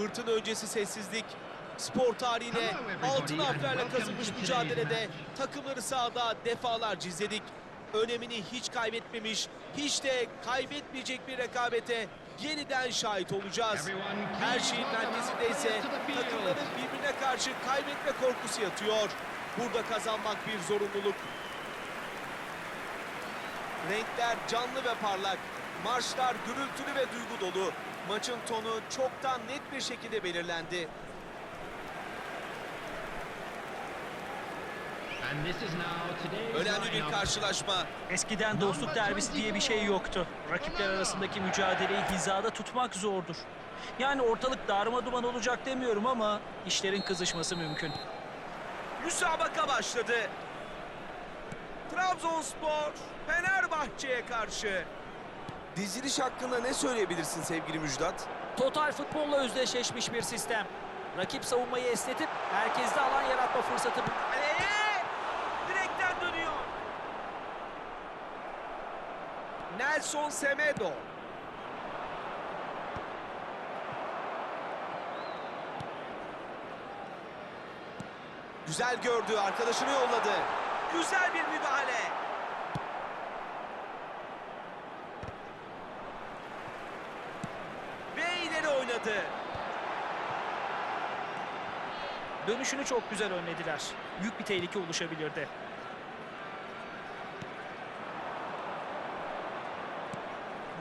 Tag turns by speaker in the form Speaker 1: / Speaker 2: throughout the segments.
Speaker 1: Fırtına öncesi sessizlik. Spor tarihine altın harflerle kazınmış mücadelede takımları sahada defalarca izledik. Önemini hiç kaybetmemiş, hiç de kaybetmeyecek bir rekabete yeniden şahit olacağız. Her şeyin merkezinde ise takımların birbirine karşı kaybetme korkusu yatıyor. Burada kazanmak bir zorunluluk. Renkler canlı ve parlak. Marşlar gürültülü ve duygu dolu. Maçın tonu çoktan net bir şekilde belirlendi. Önemli bir karşılaşma.
Speaker 2: Eskiden dostluk derbisi diye bir şey yoktu. Rakipler arasındaki mücadeleyi hizada tutmak zordur. Yani ortalık darma duman olacak demiyorum ama işlerin kızışması mümkün.
Speaker 1: Müsabaka başladı. Trabzonspor Fenerbahçe'ye karşı. Diziliş hakkında ne söyleyebilirsin sevgili Müjdat?
Speaker 2: Total futbolla özdeşleşmiş bir sistem. Rakip savunmayı esnetip herkeste alan yaratma fırsatı
Speaker 1: Kaleye! Direkten dönüyor. Nelson Semedo. Güzel gördü, arkadaşını yolladı. Güzel bir müdahale. Ve oynadı.
Speaker 2: Dönüşünü çok güzel önlediler. Büyük bir tehlike oluşabilirdi.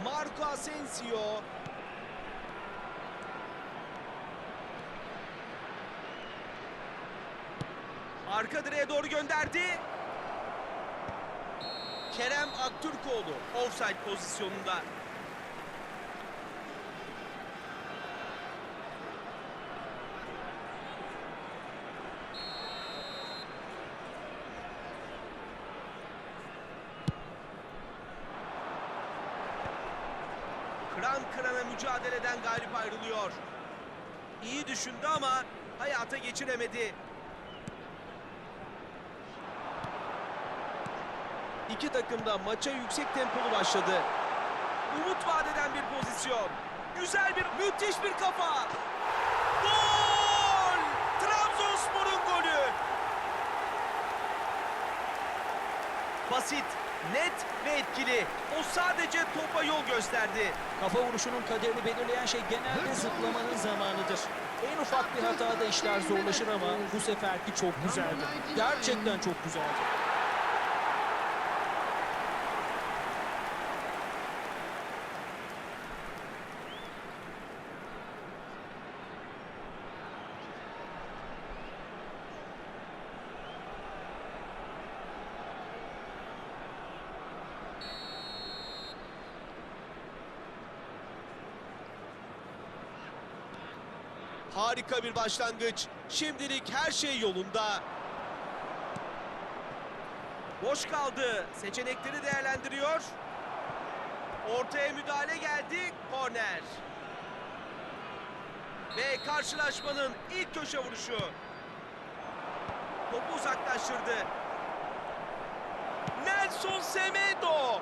Speaker 1: Marco Asensio. Arka direğe doğru gönderdi. Kerem Aktürkoğlu offside pozisyonunda. Galip ayrılıyor. İyi düşündü ama hayata geçiremedi. İki takım da maça yüksek tempolu başladı. Umut vadeden bir pozisyon. Güzel bir, müthiş bir kafa. Gol! Trabzonspor'un golü. Basit, net ve etkili. O sadece topa yol gösterdi.
Speaker 2: Kafa vuruşunun kaderini belirleyen şey genelde zıplamanın zamanıdır. En ufak bir hatada işler zorlaşır ama bu seferki çok güzeldi. Gerçekten çok güzeldi.
Speaker 1: Harika bir başlangıç. Şimdilik her şey yolunda. Boş kaldı. Seçenekleri değerlendiriyor. Ortaya müdahale geldi. Korner. Ve karşılaşmanın ilk köşe vuruşu. Topu uzaklaştırdı. Nelson Semedo.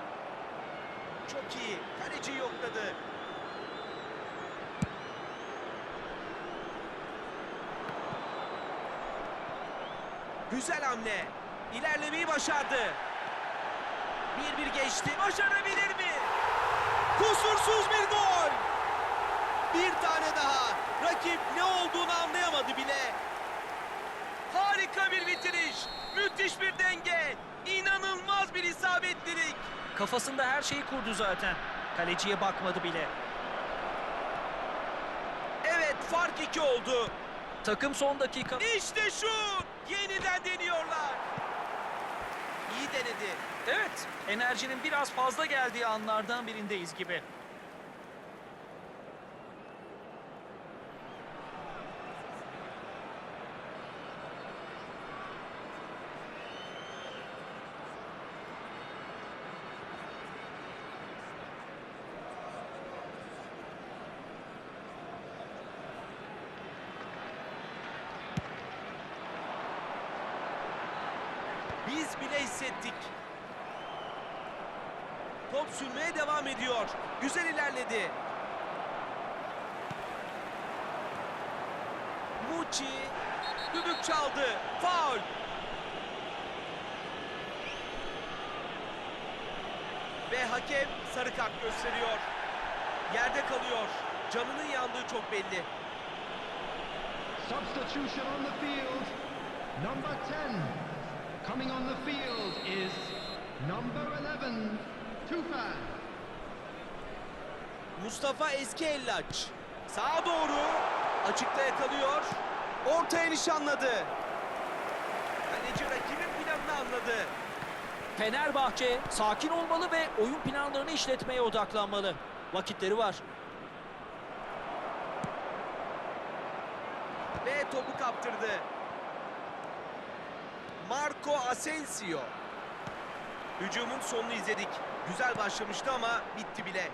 Speaker 1: Çok iyi. Kaleciyi yokladı. Güzel hamle. İlerlemeyi başardı. Bir bir geçti. Başarabilir mi? Kusursuz bir gol. Bir tane daha. Rakip ne olduğunu anlayamadı bile. Harika bir bitiriş. Müthiş bir denge. İnanılmaz bir isabetlilik.
Speaker 2: Kafasında her şeyi kurdu zaten. Kaleciye bakmadı bile.
Speaker 1: Evet fark iki oldu.
Speaker 2: Takım son dakika...
Speaker 1: İşte şu. Yeniden deniyorlar. İyi denedi.
Speaker 2: Evet, enerjinin biraz fazla geldiği anlardan birindeyiz gibi.
Speaker 1: Bile hissettik. Top sürmeye devam ediyor. Güzel ilerledi. Muçi düdük çaldı. Faul. Ve hakem sarı kart gösteriyor. Yerde kalıyor. Canının yandığı çok belli.
Speaker 3: Substitution on the field. Number 10. Coming on the field is number 11, Tufan.
Speaker 1: Mustafa Eski Ellaç. Sağa doğru. Açıkta yakalıyor. Ortaya nişanladı. Kaleci rakibin planını anladı.
Speaker 2: Fenerbahçe sakin olmalı ve oyun planlarını işletmeye odaklanmalı. Vakitleri var.
Speaker 1: Ve topu kaptırdı. Marco Asensio. Hücumun sonunu izledik. Güzel başlamıştı ama bitti bile.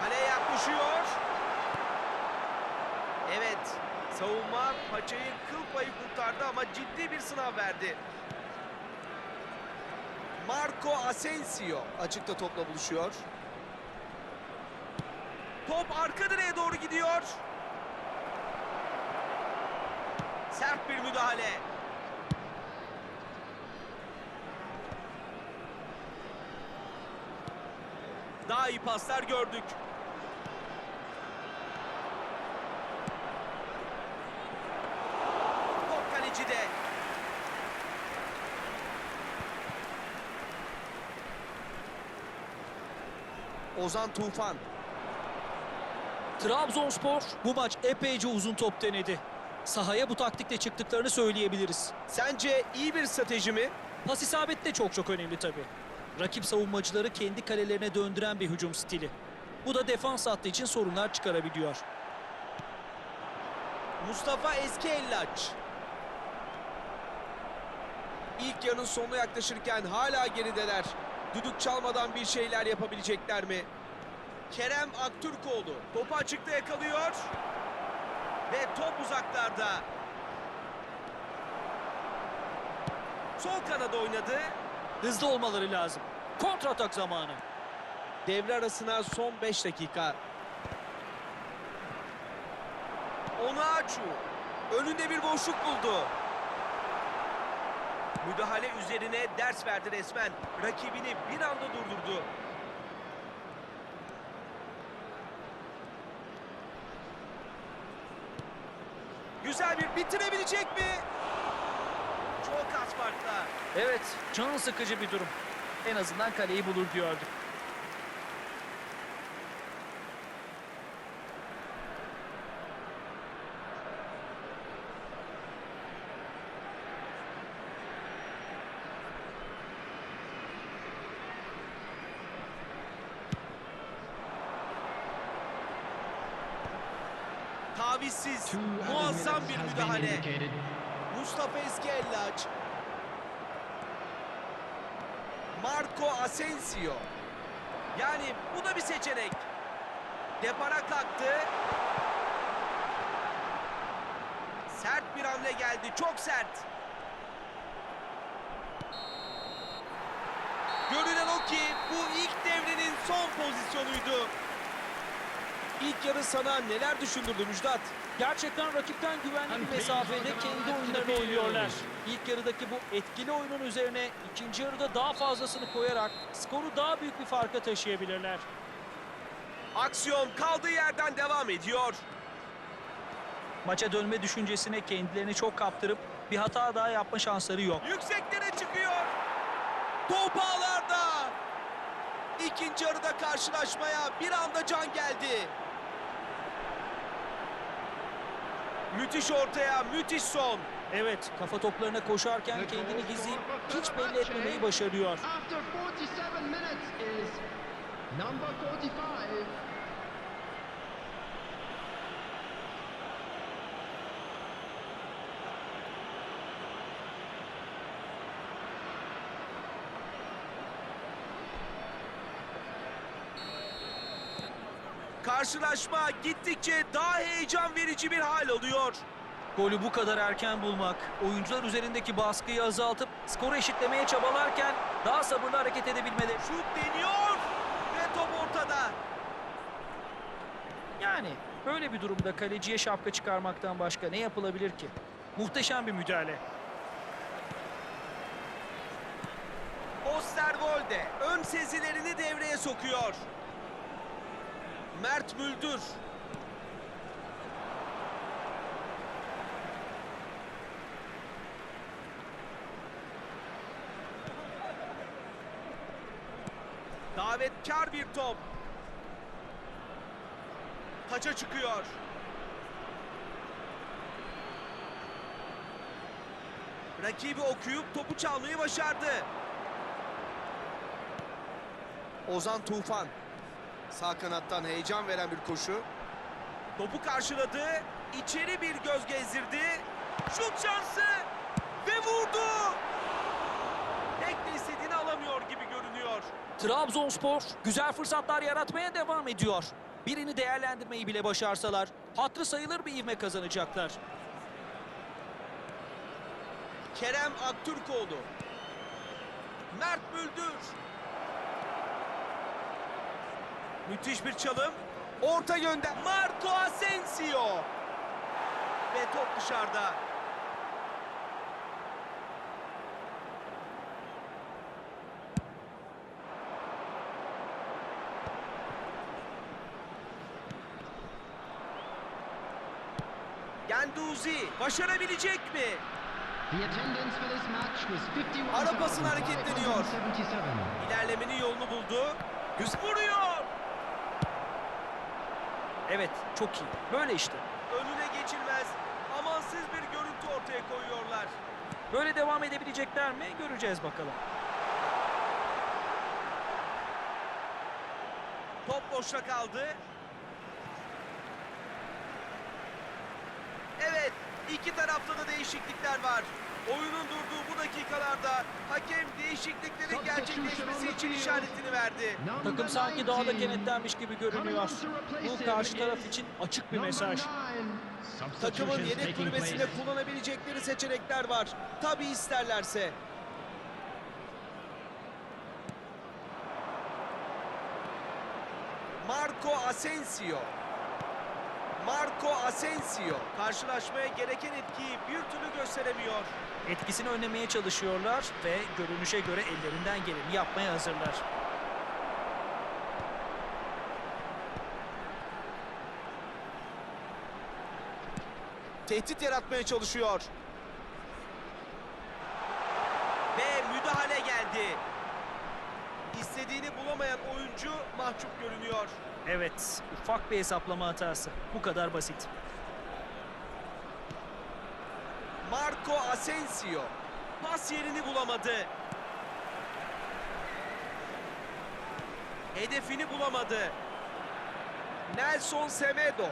Speaker 1: Kaleye yaklaşıyor. Evet. Savunma paçayı kıl payı kurtardı ama ciddi bir sınav verdi. Marco Asensio açıkta topla buluşuyor. Top arka direğe doğru gidiyor. Sert bir müdahale. Daha iyi paslar gördük. Top kalecide. Ozan Tufan.
Speaker 2: Trabzonspor bu maç epeyce uzun top denedi. Sahaya bu taktikle çıktıklarını söyleyebiliriz.
Speaker 1: Sence iyi bir strateji mi?
Speaker 2: Pas isabeti de çok çok önemli tabii. Rakip savunmacıları kendi kalelerine döndüren bir hücum stili. Bu da defans hattı için sorunlar çıkarabiliyor.
Speaker 1: Mustafa Eski Ellaç. İlk yarının sonuna yaklaşırken hala gerideler. Düdük çalmadan bir şeyler yapabilecekler mi? Kerem Aktürkoğlu topu açıkta yakalıyor. Ve top uzaklarda. Sol kanada oynadı.
Speaker 2: Hızlı olmaları lazım. Kontratak zamanı.
Speaker 1: Devre arasına son 5 dakika. Onaçu önünde bir boşluk buldu. Müdahale üzerine ders verdi resmen. Rakibini bir anda durdurdu. Güzel bir bitirebilecek mi? Çok az farkla.
Speaker 2: Evet, can sıkıcı bir durum. En azından kaleyi bulur diyorduk.
Speaker 1: Müdahale. Mustafa Eskellaç. Marco Asensio. Yani bu da bir seçenek. Depara kalktı. Sert bir hamle geldi. Çok sert. Görünen o ki bu ilk devrenin son pozisyonuydu. İlk yarı sana neler düşündürdü Müjdat?
Speaker 2: Gerçekten rakipten güvenli bir mesafede kendi oyunlarını oynuyorlar. İlk yarıdaki bu etkili oyunun üzerine ikinci yarıda daha fazlasını koyarak skoru daha büyük bir farka taşıyabilirler.
Speaker 1: Aksiyon kaldığı yerden devam ediyor.
Speaker 2: Maça dönme düşüncesine kendilerini çok kaptırıp bir hata daha yapma şansları yok.
Speaker 1: Yükseklere çıkıyor. Top ağlarda. İkinci yarıda karşılaşmaya bir anda can geldi. Müthiş ortaya, müthiş son.
Speaker 2: Evet, kafa toplarına koşarken kendini gizleyip hiç belli etmemeyi başarıyor.
Speaker 1: Karşılaşma gittikçe daha heyecan verici bir hal alıyor.
Speaker 2: Golü bu kadar erken bulmak, oyuncular üzerindeki baskıyı azaltıp skoru eşitlemeye çabalarken daha sabırlı hareket edebilmeleri.
Speaker 1: Şut deniyor ve top ortada.
Speaker 2: Yani Böyle bir durumda kaleciye şapka çıkarmaktan başka ne yapılabilir ki? Muhteşem bir müdahale.
Speaker 1: Osterwolde ön sezilerini devreye sokuyor. Mert Müldür. Davetkar bir top. Taça çıkıyor. Rakibi okuyup topu çalmayı başardı. Ozan Tufan. Sağ kanattan heyecan veren bir koşu. Topu karşıladı. İçeri bir göz gezdirdi. Şut şansı. Ve vurdu. De istediğini alamıyor gibi görünüyor.
Speaker 2: Trabzonspor güzel fırsatlar yaratmaya devam ediyor. Birini değerlendirmeyi bile başarsalar hatırı sayılır bir ivme kazanacaklar.
Speaker 1: Kerem Aktürkoğlu. Mert Müldür. Müthiş bir çalım. Orta yönde Marco Asensio. Ve top dışarıda. Genduzi başarabilecek mi?
Speaker 3: The attendance for this match was
Speaker 1: Ara pasın hareketleniyor.
Speaker 3: 51,577.
Speaker 1: İlerlemenin yolunu buldu. Güz vuruyor.
Speaker 2: Evet çok iyi. Böyle işte.
Speaker 1: Önüne geçilmez. Amansız bir görüntü ortaya koyuyorlar.
Speaker 2: Böyle devam edebilecekler mi göreceğiz bakalım.
Speaker 1: Top boşta kaldı. Evet, iki tarafta da değişiklikler var. Oyunun durduğu bu dakikalarda hakem değişikliklerin gerçekleşmesi için işaretini verdi.
Speaker 2: Takım sanki daha da kenetlenmiş gibi görünüyor. Bu karşı taraf için açık bir mesaj.
Speaker 1: Takımın yedek kulübesinde kullanabilecekleri seçenekler var. Tabi isterlerse. Marco Asensio. Marco Asensio karşılaşmaya gereken etkiyi bir türlü gösteremiyor.
Speaker 2: Etkisini önlemeye çalışıyorlar ve görünüşe göre ellerinden geleni yapmaya hazırlar.
Speaker 1: Tehdit yaratmaya çalışıyor. Ve müdahale geldi. İstediğini bulamayan oyuncu mahcup görünüyor.
Speaker 2: Evet, ufak bir hesaplama hatası. Bu kadar basit.
Speaker 1: Marco Asensio pas yerini bulamadı. Hedefini bulamadı. Nelson Semedo.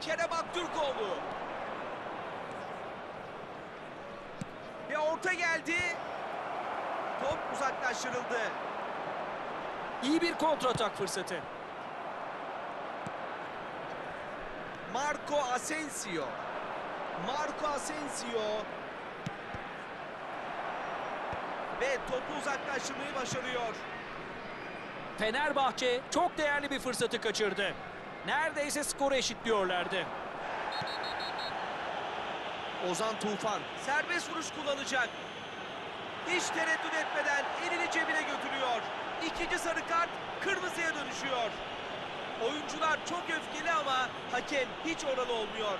Speaker 1: Kerem Aktürkoğlu. Ve orta geldi. Top uzaklaştırıldı.
Speaker 2: İyi bir kontratak fırsatı.
Speaker 1: Marco Asensio. Marco Asensio. Ve topu uzaklaştırmayı başarıyor.
Speaker 2: Fenerbahçe çok değerli bir fırsatı kaçırdı. Neredeyse skoru eşitliyorlardı.
Speaker 1: Ozan Tufan serbest vuruş kullanacak. Hiç tereddüt etmeden elini cebine götürüyor. İkinci sarı kart kırmızıya dönüşüyor. Oyuncular çok öfkeli ama hakem hiç oralı olmuyor.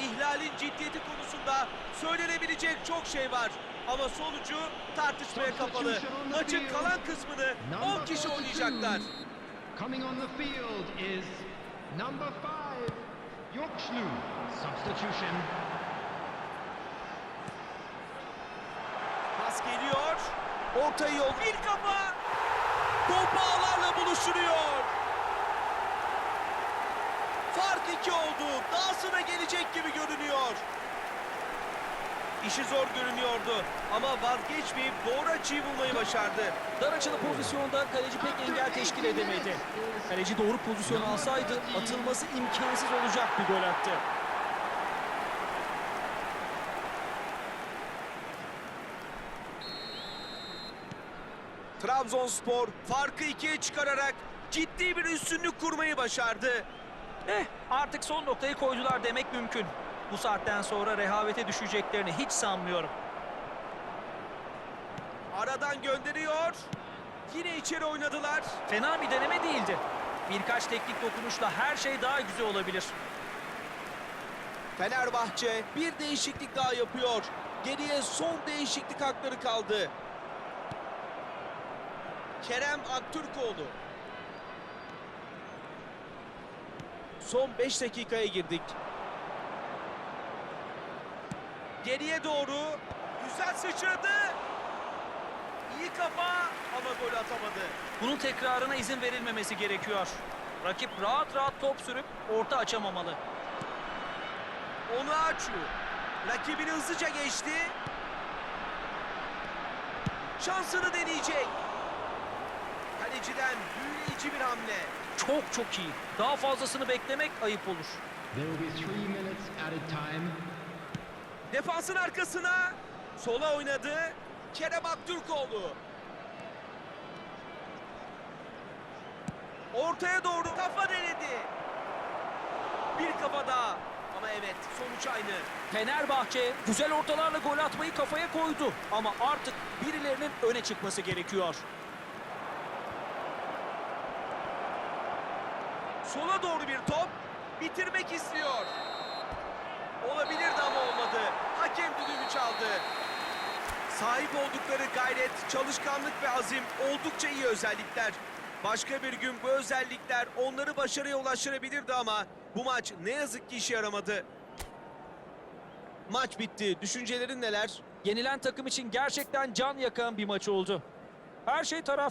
Speaker 1: İhlalin ciddiyeti konusunda söylenebilecek çok şey var. Ama sonucu tartışmaya kapalı. Maçın kalan kısmını 10 kişi oynayacaklar.
Speaker 3: Coming on the field is number five, Yorkshlu. Substitution.
Speaker 1: Pas geliyor. Orta yol. Bir kafa. Top ağlarla buluşturuyor. Fark iki oldu. Dahasına gelecek gibi görünüyor. İşi zor görünüyordu ama vazgeçmeyip doğru açıyı bulmayı başardı.
Speaker 2: Dar açılı pozisyonda kaleci pek engel teşkil edemedi. Kaleci doğru pozisyon alsaydı atılması imkansız olacak bir gol attı.
Speaker 1: Trabzonspor farkı ikiye çıkararak ciddi bir üstünlük kurmayı başardı.
Speaker 2: Eh artık son noktayı koydular demek mümkün. Bu saatten sonra rehavete düşeceklerini hiç sanmıyorum.
Speaker 1: Aradan gönderiyor. Yine içeri oynadılar.
Speaker 2: Fena bir deneme değildi. Birkaç teknik dokunuşla her şey daha güzel olabilir.
Speaker 1: Fenerbahçe bir değişiklik daha yapıyor. Geriye son değişiklik hakları kaldı. Kerem Aktürkoğlu. Son 5 dakikaya girdik. Geriye doğru güzel sıçradı. İyi kafa ama gol atamadı.
Speaker 2: Bunun tekrarına izin verilmemesi gerekiyor. Rakip rahat rahat top sürüp orta açamamalı.
Speaker 1: Onu açıyor. Rakibini hızlıca geçti. Şansını deneyecek. Kaleciden büyüleyici bir hamle.
Speaker 2: Çok çok iyi. Daha fazlasını beklemek ayıp olur.
Speaker 1: Defansın arkasına sola oynadı. Kerem Aktürkoğlu. Ortaya doğru kafa denedi. Bir kafa daha. Ama evet sonuç aynı.
Speaker 2: Fenerbahçe güzel ortalarla gol atmayı kafaya koydu. Ama artık birilerinin öne çıkması gerekiyor.
Speaker 1: Sola doğru bir top. Bitirmek istiyor. Olabilirdi ama olmadı. Hakem düdüğünü çaldı. Sahip oldukları gayret, çalışkanlık ve azim oldukça iyi özellikler. Başka bir gün bu özellikler onları başarıya ulaştırabilirdi ama bu maç ne yazık ki işe yaramadı. Maç bitti. Düşüncelerin neler?
Speaker 2: Yenilen takım için gerçekten can yakan bir maç oldu. Her şey taraf